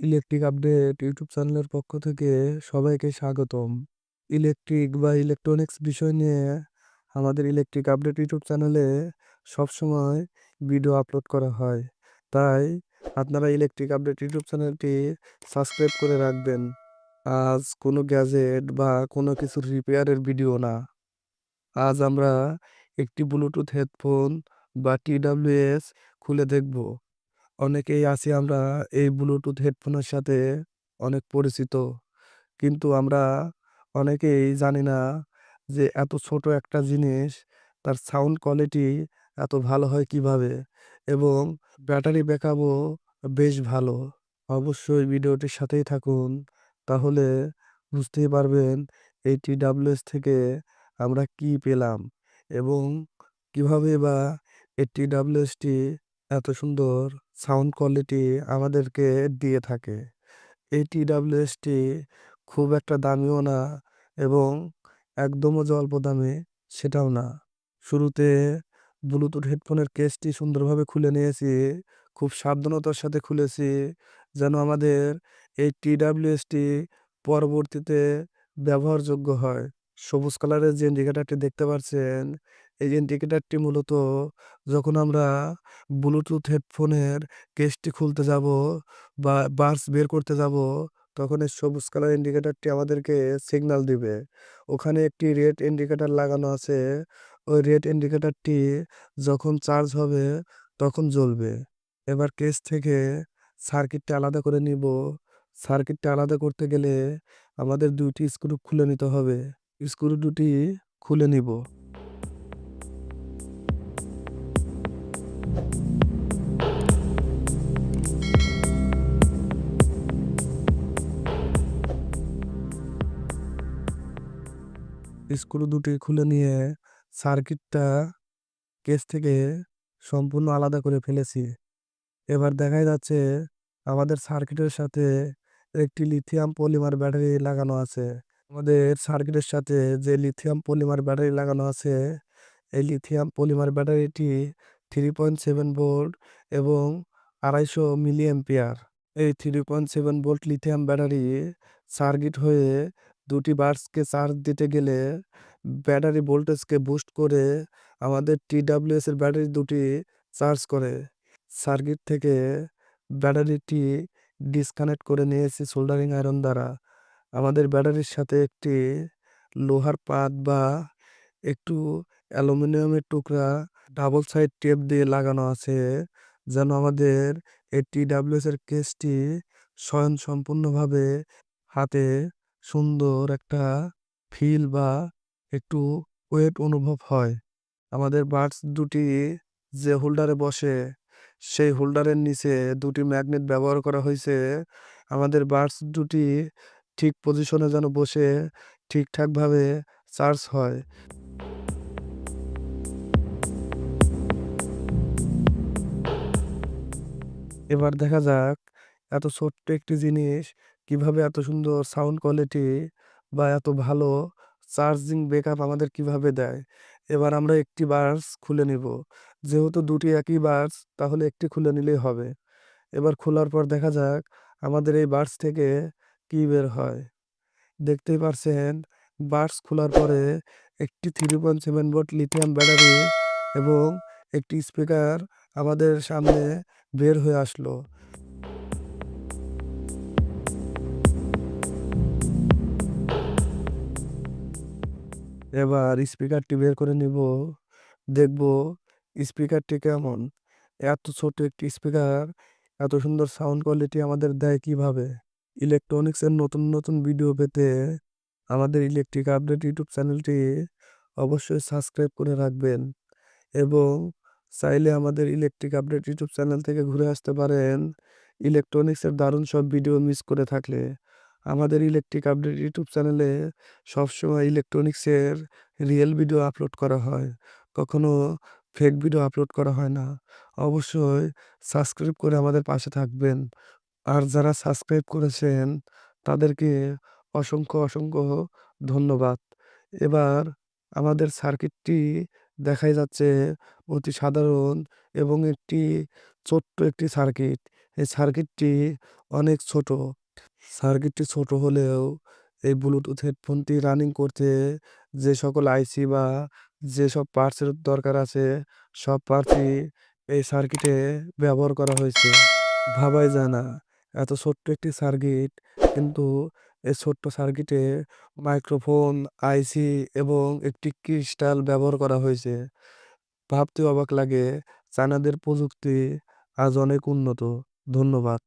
Electric update YouTube চ্যানেলের পক্ষ থেকে সবাইকে স্বাগতম। ইলেকট্রিক বা ইলেকট্রনিক্স বিষয় নিয়ে আমাদের ইলেকট্রিক আপডেট ইউটিউব চ্যানেলে সবসময় ভিডিও আপলোড করা হয়। তাই আপনারা ইলেকট্রিক আপডেট ইউটিউব চ্যানেলটি সাবস্ক্রাইব করে রাখবেন। আজ কোনো গ্যাজেট বা কোনো কিছুর রিপেয়ারের ভিডিও না। আজ আমরা একটি ব্লুটুথ হেডফোন বা টিডাব্লিউএস খুলে দেখব। অনেকেই আছি আমরা এই ব্লুটুথ হেডফোনের সাথে অনেক পরিচিত। কিন্তু আমরা অনেকেই জানি না যে এত ছোট একটা জিনিস, তার সাউন্ড কোয়ালিটি এত ভালো হয় কীভাবে? এবং ব্যাটারি ব্যাকআপও বেশ ভালো। অবশ্যই ভিডিওটির সাথেই থাকুন, তাহলে বুঝতেই পারবেন এই টিডাব্লিউএস থেকে আমরা কি পেলাম এবং কীভাবে বা এই টিডাব্লিউএসটি এত সুন্দর। সাউন্ড কোয়ালিটি আমাদেরকে দিয়ে থাকে। এই টিডাব্লিউএসটি খুব একটা দামিও না এবং একদমও যে অল্প দামে সেটাও না। শুরুতে ব্লুটুথ হেডফোনের কেসটি সুন্দরভাবে খুলে নিয়েছি, খুব সাবধানতার সাথে খুলেছি যেন আমাদের এই টিডাব্লিউএসটি পরবর্তীতে ব্যবহারযোগ্য হয়। সবুজ কালারের যে ইন্ডিকেটারটি দেখতে পাচ্ছেন এই ইন্ডিকেটারটি মূলত যখন আমরা ব্লুটুথ হেডফোনের কেসটি খুলতে যাব বা বার্স বের করতে যাব, তখন এই সবুজ কালার ইন্ডিকেটারটি আমাদেরকে সিগন্যাল দিবে। ওখানে একটি রেড ইন্ডিকেটার লাগানো আছে। ওই রেড ইন্ডিকেটারটি যখন চার্জ হবে, তখন জ্বলবে। এবার কেস থেকে সার্কিটটা আলাদা করে নিব। সার্কিটটা আলাদা করতে গেলে আমাদের দুইটি স্ক্রু খুলে নিতে হবে। স্ক্রু দুটি খুলে নিব। স্ক্রু দুটি খুলে নিয়ে সার্কিটটা কেস থেকে সম্পূর্ণ আলাদা করে ফেলেছি। এবার দেখা যাচ্ছে আমাদের সার্কিটের সাথে একটি লিথিয়াম পলিমার ব্যাটারি লাগানো আছে। আমাদের সার্কিটের সাথে যে লিথিয়াম পলিমার ব্যাটারি লাগানো আছে, এই লিথিয়াম পলিমার ব্যাটারিটি থ্রি পয়েন্ট সেভেন ভোল্ট এবং আড়াইশো মিলি অ্যাম্পিয়ার এই three point seven volt lithium battery circuit হয়ে দুটি বার্সকে চার্জ দিতে গেলে ব্যাটারি ভোল্টেজকে বুস্ট করে আমাদের টিডাব্লিউএস এর ব্যাটারি দুটি চার্জ করে। সার্কিট থেকে ব্যাটারিটি ডিসকানেক্ট করে নিয়েছি সোল্ডারিং আয়রন দ্বারা আমাদের ব্যাটারির সাথে একটি লোহার পাত বা একটু অ্যালুমিনিয়ামের টুকরা ডাবল সাইড টেপ দিয়ে লাগানো আছে যেন আমাদের এই টিডাব্লিউএস এর কেসটি স্বয়ং সম্পূর্ণভাবে হাতে সুন্দর একটা ফিল বা একটু ওয়েট অনুভব হয়। আমাদের বার্ডস দুটি যে হোল্ডারে বসে, সেই হোল্ডারের নিচে দুটি ম্যাগনেট ব্যবহার করা হয়েছে। আমাদের বার্ডস দুটি ঠিক পজিশনে যেন বসে ঠিকঠাকভাবে চার্জ হয়। এবার দেখা যাক এত ছোট্ট একটি জিনিস কীভাবে এত সুন্দর সাউন্ড কোয়ালিটি বা এত ভালো চার্জিং ব্যাকআপ আমাদের কীভাবে দেয়? এবার আমরা একটি বার্স খুলে নিব। যেহেতু দুটি একই বার্স তাহলে একটি খুলে নিলেই হবে। এবার খোলার পর দেখা যাক আমাদের এই বার্স থেকে কি বের হয়। দেখতেই পারছেন বার্স খোলার পরে একটি three point seven volt lithium battery এবং একটি স্পিকার আমাদের সামনে বের হয়ে আসলো। এবার স্পিকারটি বের করে নিব। দেখব স্পিকারটি কেমন। এত ছোট একটি স্পিকার, এত সুন্দর সাউন্ড কোয়ালিটি আমাদের দেয় কীভাবে? ইলেকট্রনিক্সের নতুন নতুন ভিডিও পেতে আমাদের ইলেকট্রিক আপডেট ইউটিউব চ্যানেলটি অবশ্যই সাবস্ক্রাইব করে রাখবেন এবং চাইলে আমাদের ইলেকট্রিক আপডেট ইউটিউব চ্যানেল থেকে ঘুরে আসতে পারেন। ইলেকট্রনিক্সের দারুণ সব ভিডিও মিস করে থাকলে। আমাদের ইলেকট্রিক আপডেট ইউটিউব চ্যানেলে সবসময় ইলেকট্রনিক্সের রিয়েল ভিডিও আপলোড করা হয়। কখনো ফেক ভিডিও আপলোড করা হয় না। অবশ্যই সাবস্ক্রাইব করে আমাদের পাশে থাকবেন। আর যারা সাবস্ক্রাইব করেছেন, তাদেরকে অসংখ্য অসংখ্য ধন্যবাদ। এবার আমাদের সার্কিটটি দেখাই যাচ্ছে অতি সাধারণ এবং একটি ছোট্ট একটি সার্কিট। এই সার্কিটটি অনেক ছোট। সার্কিটটি ছোট হলেও এই ব্লুটুথ হেডফোনটি রানিং করতে যে সকল আইসি বা যেসব পার্টসের দরকার আছে, সব পার্টসই এই সার্কিটে ব্যবহার করা হয়েছে। ভাবাই যায় না। এত ছোট্ট একটি সার্কিট কিন্তু এই ছোট্ট সার্কিটে মাইক্রোফোন আইসি এবং একটি ক্রিস্টাল ব্যবহার করা হয়েছে। ভাবতে অবাক লাগে, চায়নাদের প্রযুক্তি আজ অনেক উন্নত। ধন্যবাদ।